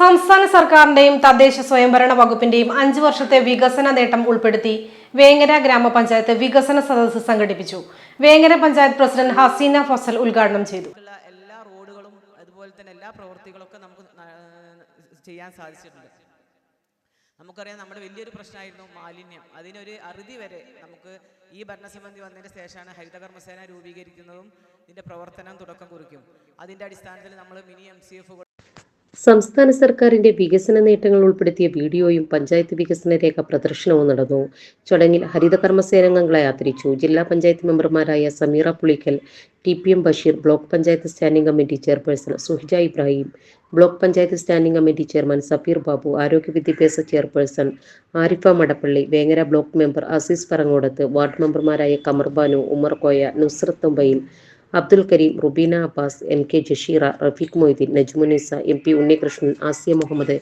സംസ്ഥാന സർക്കാരിന്റെയും തദ്ദേശ സ്വയംഭരണ വകുപ്പിന്റെയും അഞ്ചു വർഷത്തെ വികസന നേട്ടം ഉൾപ്പെടുത്തി വേങ്ങര ഗ്രാമപഞ്ചായത്ത് വികസന സദസ്സ് സംഘടിപ്പിച്ചു. വേങ്ങര പഞ്ചായത്ത് പ്രസിഡന്റ് ഹസീന ഫസൽ ഉദ്ഘാടനം ചെയ്തു. എല്ലാ റോഡുകളും അതുപോലെ തന്നെ എല്ലാ പ്രവൃത്തികളൊക്കെ നമുക്ക് ചെയ്യാൻ സാധിച്ചിട്ടുണ്ട്. നമുക്കറിയാം നമ്മുടെ വലിയൊരു പ്രശ്നമായിരുന്നു മാലിന്യം. അതിനൊരു അറുതി വരെ നമുക്ക് ഈ ഭരണസമിതി വന്നതിന് ശേഷമാണ് ഹരിതകർമ്മസേന രൂപീകരിക്കുന്നതും ഇതിന്റെ പ്രവർത്തനം തുടക്കം കുറിക്കും. അതിന്റെ അടിസ്ഥാനത്തിൽ നമ്മൾ മിനി എം സി എഫ് സംസ്ഥാന സർക്കാരിന്റെ വികസന നേട്ടങ്ങൾ ഉൾപ്പെടുത്തിയ വീഡിയോയും പഞ്ചായത്ത് വികസന രേഖ പ്രദർശനവും നടന്നു. ചടങ്ങിൽ ഹരിത കർമ്മസേനാംഗങ്ങളെ ആദരിച്ചു. ജില്ലാ പഞ്ചായത്ത് മെമ്പർമാരായ Sameera Pulikkal T P M Basheer block panchayat standing committee chairperson Suhija Ibrahim block panchayat standing committee chairman Safeer Babu ആരോഗ്യ വിദ്യാഭ്യാസ chairperson Arifa Madappally Vengara block member Aziz Parangodath ward മെമ്പർമാരായ Kamarbanu Umar Koya Nusrath Thumbayil Abdul Kareem Rubeena Abbas M K Jasheera Rafeeq Moideen Najmunisa M P Unnikrishnan Asiya Muhammad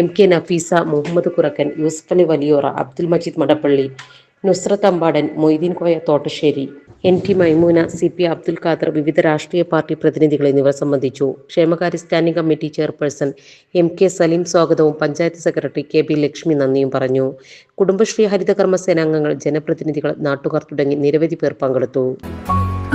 M K Nafeesa Muhammad Kurakkan Yusuf Ali Valiyora Abdul Majeed Madappally Nusrath Ambadan Moideen Koya Thottassery N T Maimoona C P Abdul Khader വിവിധ രാഷ്ട്രീയ party പ്രതിനിധികൾ എന്നിവർ സംബന്ധിച്ചു. ക്ഷേമകാര്യ standing committee chairperson M K Saleem സ്വാഗതവും panchayat secretary K B Lakshmi നന്ദിയും പറഞ്ഞു. കുടുംബശ്രീ ഹരിതകർമ്മ സേനാംഗങ്ങൾ ജനപ്രതിനിധികൾ നാട്ടുകാർ തുടങ്ങി നിരവധി പേർ പങ്കെടുത്തു.